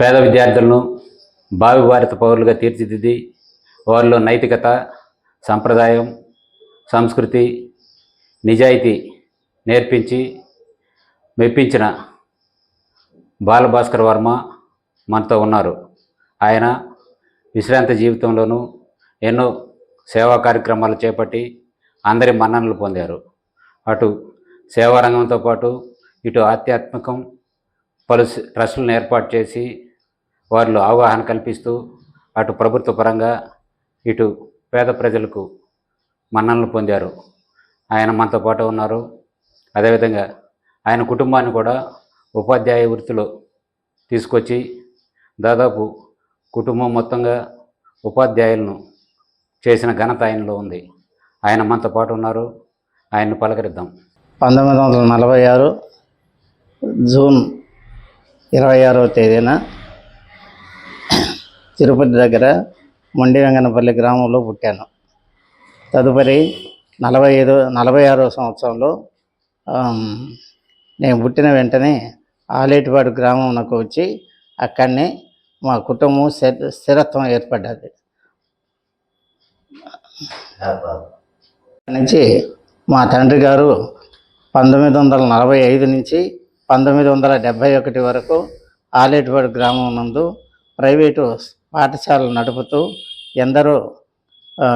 పేద విద్యార్థులను భావి భారత పౌరులుగా తీర్చిదిద్ది వారిలో నైతికత సంప్రదాయం సంస్కృతి నిజాయితీ నేర్పించి మెప్పించిన బాలభాస్కర్ వర్మ మనతో ఉన్నారు. ఆయన విశ్రాంతి జీవితంలోనూ ఎన్నో సేవా కార్యక్రమాలు చేపట్టి అందరి మన్ననలు పొందారు. అటు సేవారంగంతో పాటు ఇటు ఆధ్యాత్మికం పలు ట్రస్టులను ఏర్పాటు చేసి వారిలో అవగాహన కల్పిస్తూ అటు ప్రభుత్వ పరంగా ఇటు పేద ప్రజలకు మన్ననలు పొందారు. ఆయన మనతో పాటు ఉన్నారు. అదేవిధంగా ఆయన కుటుంబాన్ని కూడా ఉపాధ్యాయ వృత్తిలో తీసుకొచ్చి దాదాపు కుటుంబం మొత్తంగా ఉపాధ్యాయులను చేసిన ఘనత ఆయనలో ఉంది. ఆయన మనతో పాటు ఉన్నారు. ఆయన్ని పలకరిద్దాం. పంతొమ్మిది వందల నలభై ఆరు జూన్ ఇరవై ఆరవ తేదీన తిరుపతి దగ్గర మొండిరంగనపల్లి గ్రామంలో పుట్టాను. తదుపరి నలభై ఐదు నలభై ఆరో సంవత్సరంలో నేను పుట్టిన వెంటనే ఆలేటిపాడు గ్రామం నాకు వచ్చి అక్కడనే మా కుటుంబం స్థిరత్వం ఏర్పడ్డది. నుంచి మా తండ్రి గారు పంతొమ్మిది వందల నలభై ఐదు నుంచి పంతొమ్మిది వందల డెబ్భై ఒకటి వరకు ఆలేటివాడు గ్రామం నందు ప్రైవేటు పాఠశాలలు నడుపుతూ ఎందరో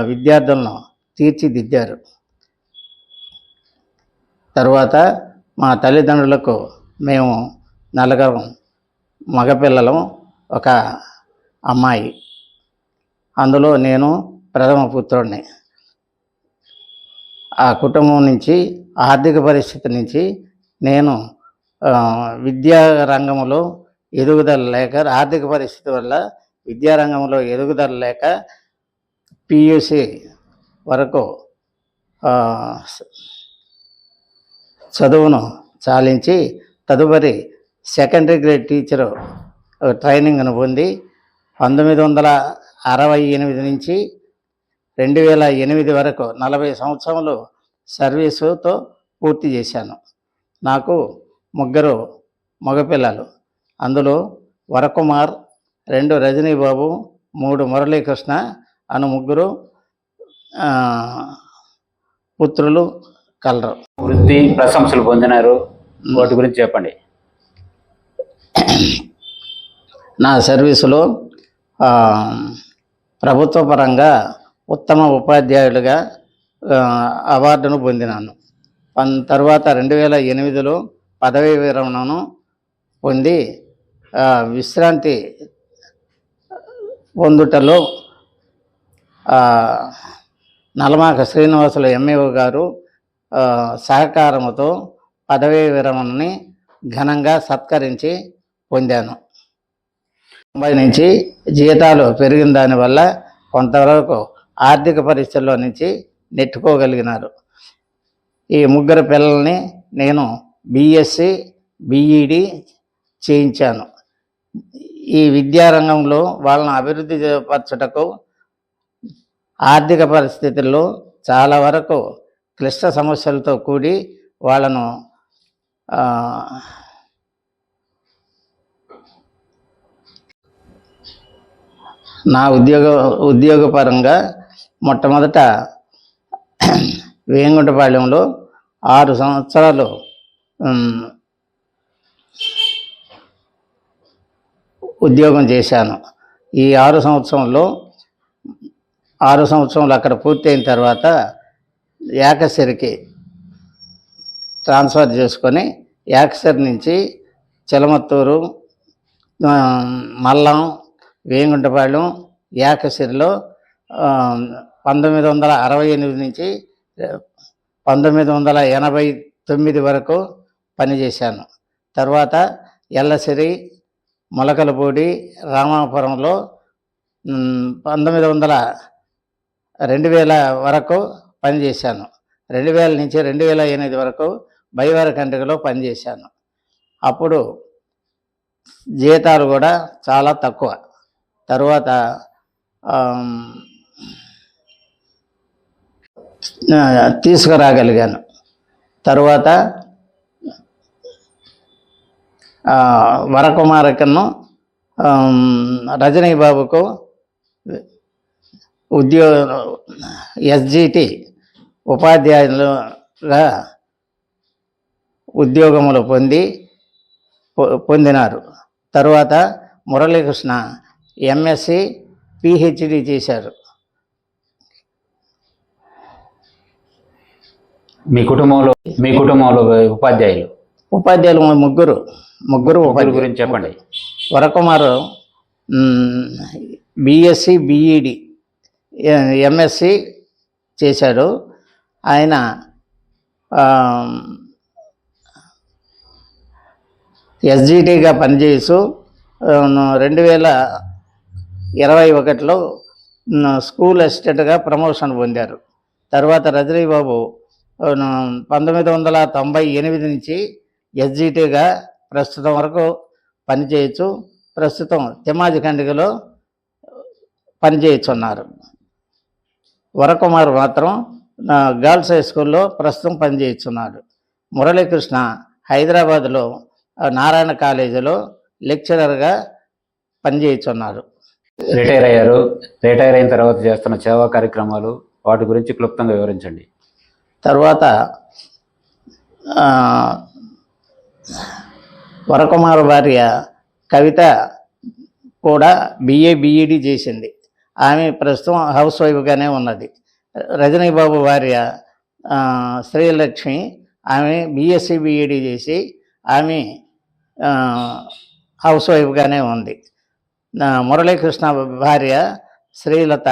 విద్యార్థులను తీర్చిదిద్దారు. తరువాత మా తల్లిదండ్రులకు మేము నలుగురం మగపిల్లలం ఒక అమ్మాయి. అందులో నేను ప్రథమ పుత్రుడిని ఆ కుటుంబం నుంచి ఆర్థిక పరిస్థితి నుంచి నేను విద్యా రంగంలో ఎదుగుదల లేక ఆర్థిక పరిస్థితి వల్ల విద్యారంగంలో ఎదుగుదల లేక పియూసి వరకు చదువును చాలించి తదుపరి సెకండరీ గ్రేడ్ టీచరు ట్రైనింగ్ను పొంది పంతొమ్మిది వందల అరవై ఎనిమిది నుంచి రెండు వేల ఎనిమిది వరకు నలభై సంవత్సరములు సర్వీసుతో పూర్తి చేశాను. నాకు ముగ్గురు మగపిల్లలు. అందులో వరకుమార్ రెండు రజనీ బాబు మూడు మురళీకృష్ణ అను ముగ్గురు పుత్రులు కలరు. వృత్తి ప్రశంసలు పొందినారు. వాటి గురించి చెప్పండి. నా సర్వీసులో ప్రభుత్వ పరంగా ఉత్తమ ఉపాధ్యాయుడిగా ఆ, అవార్డును పొందినాను. తర్వాత రెండు వేల ఎనిమిదిలో పదవీ విరమణను పొంది విశ్రాంతి పొందుటలో నలమాక శ్రీనివాసులు ఎంఏఓ గారు సహకారముతో పదవీ విరమణని ఘనంగా సత్కరించి పొందాను. ముంబై నుంచి జీతాలు పెరిగిన దానివల్ల కొంతవరకు ఆర్థిక పరిస్థితుల్లో నుంచి నెట్టుకోగలిగినారు. ఈ ముగ్గురు పిల్లల్ని నేను బీఎస్సీ బీఈడి చేయించాను. ఈ విద్యారంగంలో వాళ్ళని అభివృద్ధి పరచుటకు ఆర్థిక పరిస్థితుల్లో చాలా వరకు క్లిష్ట సమస్యలతో కూడి వాళ్ళను నా ఉద్యోగ ఉద్యోగపరంగా మొట్టమొదట వేంగుంటపాళ్యంలో ఆరు సంవత్సరాలు ఉద్యోగం చేశాను. ఈ ఆరు సంవత్సరంలో ఆరు సంవత్సరంలో అక్కడ పూర్తయిన తర్వాత ఏకసిరికి ట్రాన్స్ఫర్ చేసుకొని యాక్సర్ నుంచి చిలమత్తూరు మల్లం వేంగుంటపాళెం యాకసిరిలో పంతొమ్మిది వందల అరవై ఎనిమిది నుంచి పంతొమ్మిది వందల ఎనభై తొమ్మిది వరకు పనిచేశాను. తర్వాత ఎల్లసిరి మొలకలపూడి రామాపురంలో పంతొమ్మిది వందల రెండు వేల వరకు పనిచేశాను. రెండు వేల నుంచి రెండు వేల ఎనిమిది వరకు బైవారి కండ్రికలో పనిచేశాను. అప్పుడు జీతాలు కూడా చాలా తక్కువ. తర్వాత తీసుకురాగలిగాను. తరువాత వరకుమారకను రజనీ బాబుకు ఉద్యోగ ఎస్జిటి ఉపాధ్యాయులుగా ఉద్యోగములు పొంది పొ- పొందినారు. తరువాత మురళీకృష్ణ ఎంఎస్సి పిహెచ్డి చేశారు. మీ కుటుంబంలో మీ కుటుంబంలో ఉపాధ్యాయులు? ఉపాధ్యాయులు ముగ్గురు ముగ్గురు ఉపాధ్యాయులు. గురించి చెప్పండి. వరకుమారు బిఎస్సి బిఈడి ఎంఎస్సి చేశాడు. ఆయన ఎస్జిటిగా పనిచేస్తూ రెండు వేల ఇరవై ఒకటిలో స్కూల్ అసిస్టెంట్గా ప్రమోషన్ పొందారు. తర్వాత రజనీ బాబు ఆ, పంతొమ్మిది వందల తొంభై ఎనిమిది నుంచి ఎస్జిటిగా ప్రస్తుతం వరకు పనిచేయచ్చు. ప్రస్తుతం తిమ్మాజి ఖండికలో పనిచేయుచున్నారు వరకుమార్ మాత్రం గర్ల్స్ హై స్కూల్లో ప్రస్తుతం పనిచేయుచున్నాడు మురళీకృష్ణ హైదరాబాద్లో నారాయణ కాలేజీలో లెక్చరర్గా పనిచేయుచున్నారు రిటైర్ అయ్యారు. రిటైర్ అయిన తర్వాత చేస్తున్న సేవా కార్యక్రమాలు వాటి గురించి క్లుప్తంగా వివరించండి. తర్వాత వరకుమార్ భార్య కవిత కూడా బిఏ బిఈడి చేసింది. ఆమె ప్రస్తుతం హౌస్ వైఫ్గానే ఉన్నది. రజనీబాబు భార్య శ్రీలక్ష్మి ఆమె బిఎస్సి బిఈడి చేసి ఆమె హౌస్ వైఫ్గానే ఉంది. మురళీకృష్ణ భార్య శ్రీలత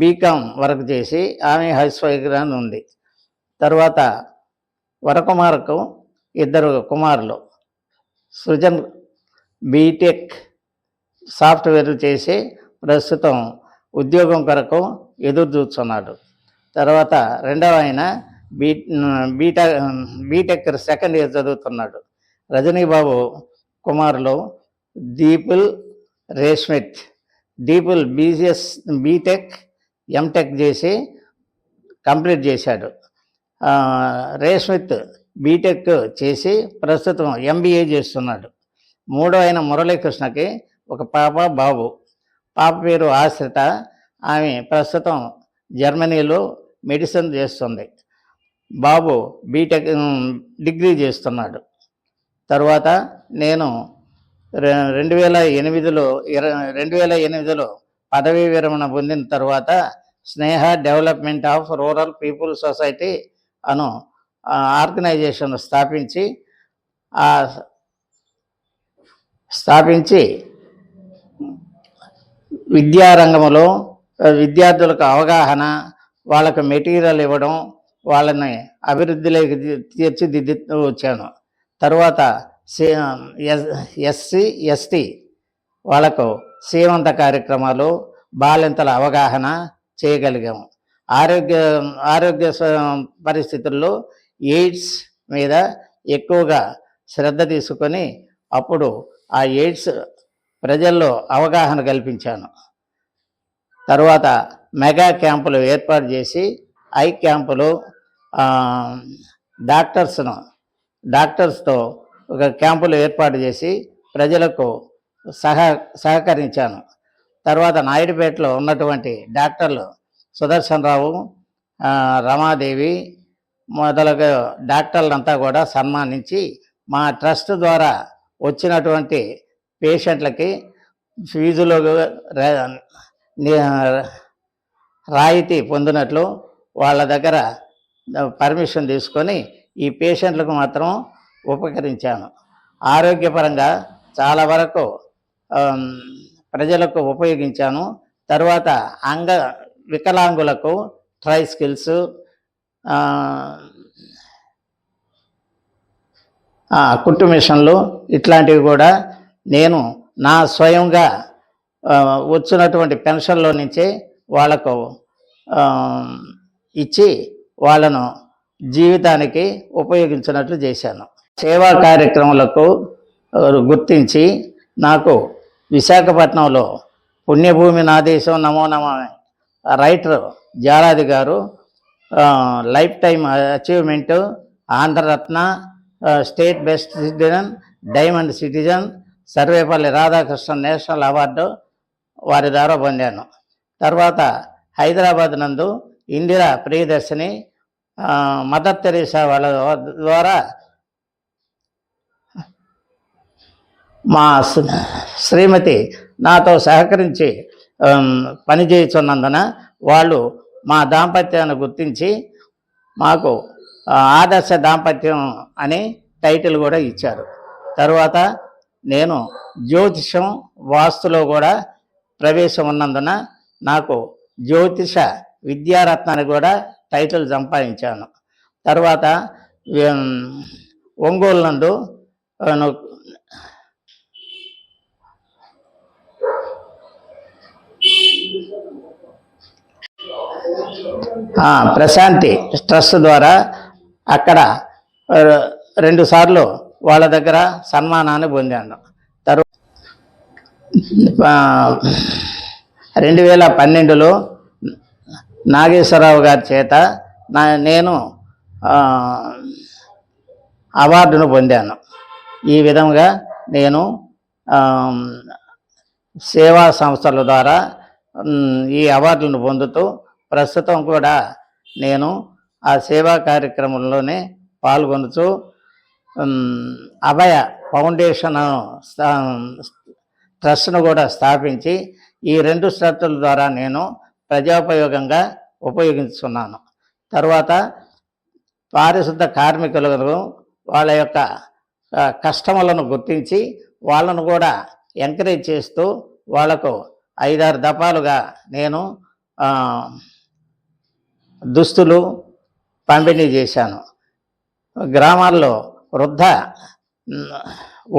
బీకామ్ వర్క్ చేసి ఆమె హౌస్ వైఫ్గానే ఉంది. తర్వాత వరకుమార్కు ఇద్దరు కుమారులు. సృజన్ బీటెక్ సాఫ్ట్వేర్ చేసి ప్రస్తుతం ఉద్యోగం కొరకు ఎదురు చూస్తున్నాడు. తర్వాత రెండవ ఆయన B BTech BTech second year చదువుతున్నాడు. రజనీబాబు కుమారులు Deepul Reshmith. Deepul BCS BTech MTech చేసి కంప్లీట్ చేశాడు. రేష్మిత్ బీటెక్ చేసి ప్రస్తుతం ఎంబీఏ చేస్తున్నాడు. మూడో అయిన మురళీకృష్ణకి ఒక పాప బాబు. పాప పేరు ఆశ్రిత. ఆమె ప్రస్తుతం జర్మనీలో మెడిసిన్ చేస్తుంది. బాబు బీటెక్ డిగ్రీ చేస్తున్నాడు. తర్వాత నేను రె- రెండు వేల ఎనిమిదిలో ఇర రెండు వేల ఎనిమిదిలో పదవీ విరమణ పొందిన తర్వాత Sneha development of rural people society Anu organisation స్థాపించి స్థాపించి విద్యారంగంలో విద్యార్థులకు అవగాహన వాళ్ళకు మెటీరియల్ ఇవ్వడం వాళ్ళని అభివృద్ధిలోకి తీర్చిదిద్ది తీర్చిదిద్దుతూ వచ్చాను తర్వాత సి- ఎస్ ఎస్సీ ఎస్టీ వాళ్ళకు సేవంత కార్యక్రమాలు బాలింతల అవగాహన చేయగలిగాము. ఆరోగ్య ఆరోగ్య పరిస్థితుల్లో ఎయిడ్స్ మీద ఎక్కువగా శ్రద్ధ తీసుకొని అప్పుడు ఆ ఎయిడ్స్ ప్రజల్లో అవగాహన కల్పించాను. తర్వాత మెగా క్యాంపులు ఏర్పాటు చేసి ఐ క్యాంపులు డాక్టర్స్ను డాక్టర్స్తో ఒక క్యాంపులు ఏర్పాటు చేసి ప్రజలకు సహ సహకరించాను. తర్వాత నాయుడుపేటలో ఉన్నటువంటి డాక్టర్లు సుదర్శన్ రావు రమాదేవి మొదలగు డాక్టర్లంతా కూడా సన్మానించి మా ట్రస్ట్ ద్వారా వచ్చినటువంటి పేషెంట్లకి ఫీజులో రాయితీ పొందినట్లు వాళ్ళ దగ్గర పర్మిషన్ తీసుకొని ఈ పేషెంట్లకు మాత్రం ఉపకరించాను. ఆరోగ్యపరంగా చాలా వరకు ప్రజలకు ఉపయోగించాను. తర్వాత అంగ వికలాంగులకు ట్రై స్కిల్స్ కుట్టు మిషన్లు ఇట్లాంటివి కూడా నేను నా స్వయంగా వచ్చినటువంటి పెన్షన్లో నుంచే వాళ్ళకు ఆ, ఇచ్చి వాళ్ళను జీవితానికి ఉపయోగించినట్లు చేశాను. సేవా కార్యక్రమాలకు గుర్తించి నాకు విశాఖపట్నంలో పుణ్యభూమి నా దేశం నమో నమ writer Jaladi garu life time achievement Andhraratna state best citizen diamond citizen Sarvepalli Radhakrishna national award వారి ద్వారా పొందాను. తర్వాత హైదరాబాద్ నందు ఇందిరా ప్రియదర్శిని మదర్ తెరీసా వాళ్ళ ద్వారా మా శ్రీమతి నాతో సహకరించి పనిచేస్తున్నందున వాళ్ళు మా దాంపత్యాన్ని గుర్తించి మాకు ఆదర్శ దాంపత్యం అని టైటిల్ కూడా ఇచ్చారు. తర్వాత నేను జ్యోతిషం వాస్తులో కూడా ప్రవేశం ఉన్నందున నాకు జ్యోతిష విద్యారత్నాన్ని కూడా టైటిల్ సంపాదించాను. తర్వాత ఒంగోలు నందు ఆ, ను- ఆ, ప్రశాంతి ట్రస్ట్ ద్వారా అక్కడ రెండు సార్లు వాళ్ళ దగ్గర సన్మానాన్ని పొందాను. తర్వాత రెండు వేల పన్నెండులో నాగేశ్వరరావు గారి చేత నా నేను అవార్డును పొందాను. ఈ విధంగా నేను సేవా సంస్థల ద్వారా ఈ అవార్డులను పొందుతూ ప్రస్తుతం కూడా నేను ఆ సేవా కార్యక్రమంలోనే పాల్గొనుతూ అభయ ఫౌండేషన్ ట్రస్ట్ను కూడా స్థాపించి ఈ రెండు ట్రస్టుల ద్వారా నేను ప్రజాపయోగంగా ఉపయోగించుకున్నాను. తర్వాత పారిశుద్ధ కార్మికులను వాళ్ళ యొక్క కష్టములను గుర్తించి వాళ్ళను కూడా ఎంకరేజ్ చేస్తూ వాళ్ళకు ఐదారు దఫాలుగా నేను దుస్తులు పంపిణీ చేశాను. గ్రామాల్లో వృద్ధ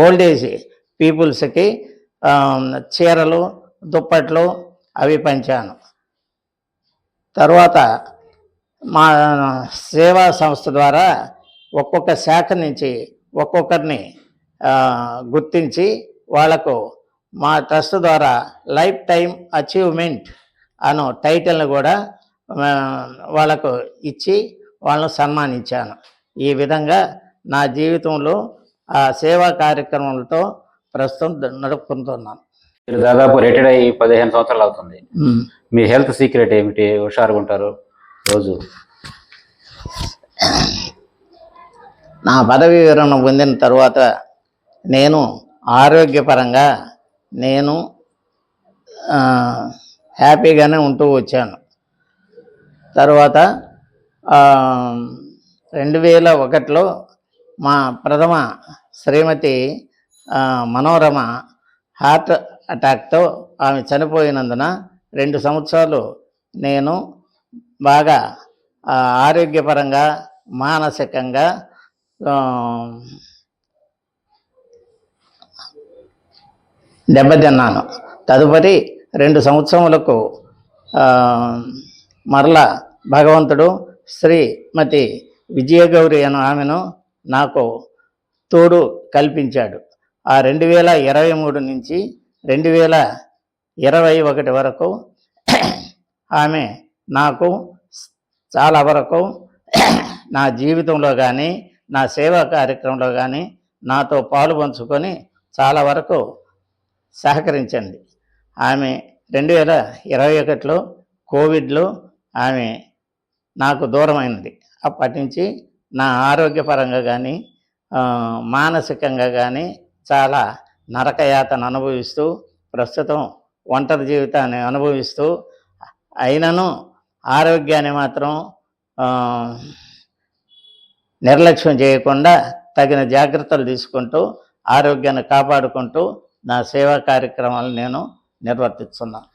ఓల్డేజ్ పీపుల్స్కి చీరలు దుప్పట్లు అవి పంచాను. తర్వాత మా సేవా సంస్థ ద్వారా ఒక్కొక్క శాఖ నుంచి ఒక్కొక్కరిని గుర్తించి వాళ్ళకు మా ట్రస్ట్ ద్వారా లైఫ్ టైం అచీవ్మెంట్ అను టైటిల్ని కూడా వాళ్ళకు ఇచ్చి వాళ్ళను సన్మానించాను. ఈ విధంగా నా జీవితంలో ఆ సేవా కార్యక్రమాలతో ప్రస్తుతం నడుపుకుంటున్నాను. మీరు దాదాపు రిటైర్డ్ అయ్యి పదిహేను సంవత్సరాలు అవుతుంది. మ్. హెల్త్ సీక్రెట్ ఏమిటి? హుషారుగా ఉంటారు రోజు. నా పదవి వివరణ పొందిన తర్వాత నేను ఆరోగ్యపరంగా నేను హ్యాపీగానే ఉంటూ వచ్చాను. తర్వాత రెండు వేల ఒకటిలో మా ప్రథమ శ్రీమతి మనోరమ హార్ట్ అటాక్తో ఆమె చనిపోయినందున రెండు సంవత్సరాలు నేను బాగా ఆరోగ్యపరంగా మానసికంగా దెబ్బతిన్నాను. తదుపరి రెండు సంవత్సరములకు మరలా భగవంతుడు శ్రీమతి విజయగౌరి అను ఆమెను నాకు తోడు కల్పించాడు. ఆ రెండు వేల ఇరవై మూడు నుంచి రెండు వేల ఇరవై ఒకటి వరకు ఆమె నాకు చాలా వరకు నా జీవితంలో కానీ నా సేవా కార్యక్రమంలో కానీ నాతో పాలు పంచుకొని చాలా వరకు సహకరించండి. ఆమె రెండు వేల ఇరవై ఒకటిలో కోవిడ్లో ఆమె నాకు దూరమైనది. అప్పటి నుంచి నా ఆరోగ్యపరంగా కానీ మానసికంగా కానీ చాలా నరకయాతను అనుభవిస్తూ ప్రస్తుతం ఒంటరి జీవితాన్ని అనుభవిస్తూ అయినను ఆరోగ్యాన్ని మాత్రం నిర్లక్ష్యం చేయకుండా తగిన జాగ్రత్తలు తీసుకుంటూ ఆరోగ్యాన్ని కాపాడుకుంటూ నా సేవా కార్యక్రమాలు నేను నిర్వర్తిస్తున్నాను.